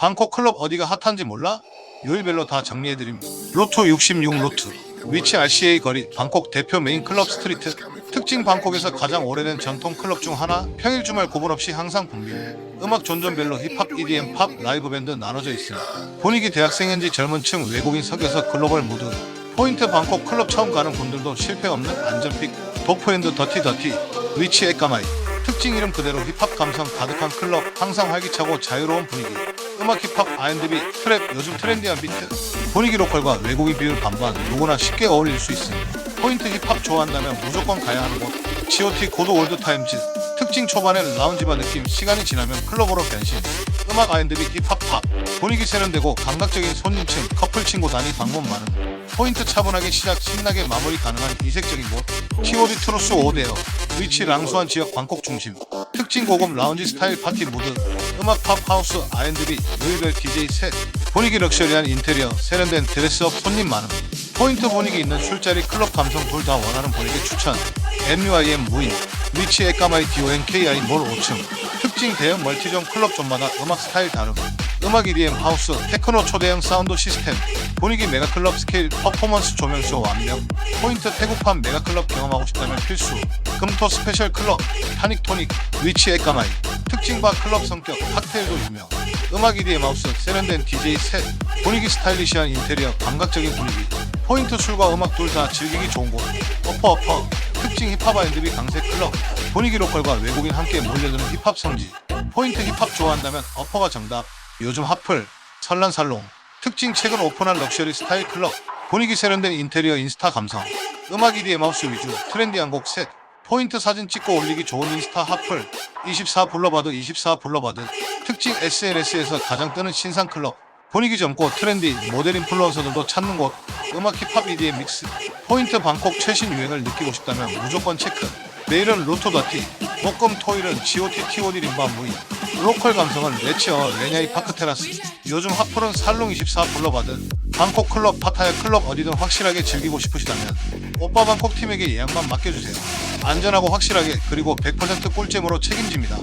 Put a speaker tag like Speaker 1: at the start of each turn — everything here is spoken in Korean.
Speaker 1: 방콕 클럽 어디가 핫한지 몰라? 요일별로 다 정리해드림. 로트 66 로트. 위치 RCA 거리 방콕 대표 메인 클럽 스트리트. 특징 방콕에서 가장 오래된 전통 클럽 중 하나. 평일 주말 구분 없이 항상 붐비. 음악 존존별로 힙합, EDM, 팝, 라이브 밴드 나눠져 있습니다. 분위기 대학생인지 젊은 층 외국인 섞여서 글로벌 무드. 포인트 방콕 클럽 처음 가는 분들도 실패 없는 안전픽. 도프앤드 더티 더티. 위치 에까마이. 특징 이름 그대로 힙합 감성 가득한 클럽. 항상 활기차고 자유로운 분위기. 음악 힙합, R&B, 트랩, 요즘 트렌디한 비트. 분위기 로컬과 외국인 비율 반반 누구나 쉽게 어울릴 수 있습니다. 포인트 힙합 좋아한다면 무조건 가야 하는 곳. GOT 고도 올드타임즈. 특징 초반엔 라운지바 느낌, 시간이 지나면 클럽으로 변신. 음악 R&B, 힙합, 팝. 분위기 세련되고 감각적인 손님층, 커플 친구 단위 방문 많음. 포인트 차분하게 시작, 신나게 마무리 가능한 이색적인 곳. TOD 트루스 5대요. 위치 랑수한 지역 방콕 중심. 특징 고급 라운지 스타일 파티 무드. 음악 팝 하우스 R&B 요일별 DJ 셋. 분위기 럭셔리한 인테리어, 세련된 드레스업 손님 많음. 포인트 분위기 있는 술자리 클럽 감성 둘 다 원하는 분위기 추천. MUIM 무인. 위치 에까마이 DON KI 몰 5층. 특징 대형 멀티존 클럽 존마다 음악 스타일 다름. 음악 EDM 하우스, 테크노 초대형 사운드 시스템, 분위기 메가클럽 스케일, 퍼포먼스 조명 쇼 완벽, 포인트 태국판 메가클럽 경험하고 싶다면 필수, 금토 스페셜 클럽, 타닉 토닉, 위치 에까마이, 특징바 클럽 성격, 칵테일도 유명, 음악 EDM 하우스, 세련된 DJ 셋, 분위기 스타일리시한 인테리어, 감각적인 분위기, 포인트 술과 음악 둘 다 즐기기 좋은 곳, 어퍼 어퍼, 특징 힙합 R&B 강세 클럽, 분위기 로컬과 외국인 함께 몰려드는 힙합 성지, 포인트 힙합 좋아한다면 어퍼가 정답, 요즘 핫플, 설란살롱, 특징 최근 오픈한 럭셔리 스타일 클럽, 분위기 세련된 인테리어 인스타 감성, 음악 EDM 하우스 위주, 트렌디한 곡 셋, 포인트 사진 찍고 올리기 좋은 인스타 핫플, 24 불러봐도 24 불러봐도, 특징 SNS에서 가장 뜨는 신상 클럽, 분위기 젊고 트렌디, 모델 인플루언서들도 찾는 곳, 음악 힙합 EDM 믹스, 포인트 방콕 최신 유행을 느끼고 싶다면 무조건 체크. 내일은 로토다티, 목금 토일은 GOT TOD 림바 무인, 로컬 감성은 레치어 레냐이 파크 테라스, 요즘 핫플은 살롱24 불러받은 방콕 클럽, 파타야 클럽 어디든 확실하게 즐기고 싶으시다면 오빠 방콕 팀에게 예약만 맡겨주세요. 안전하고 확실하게 그리고 100% 꿀잼으로 책임집니다.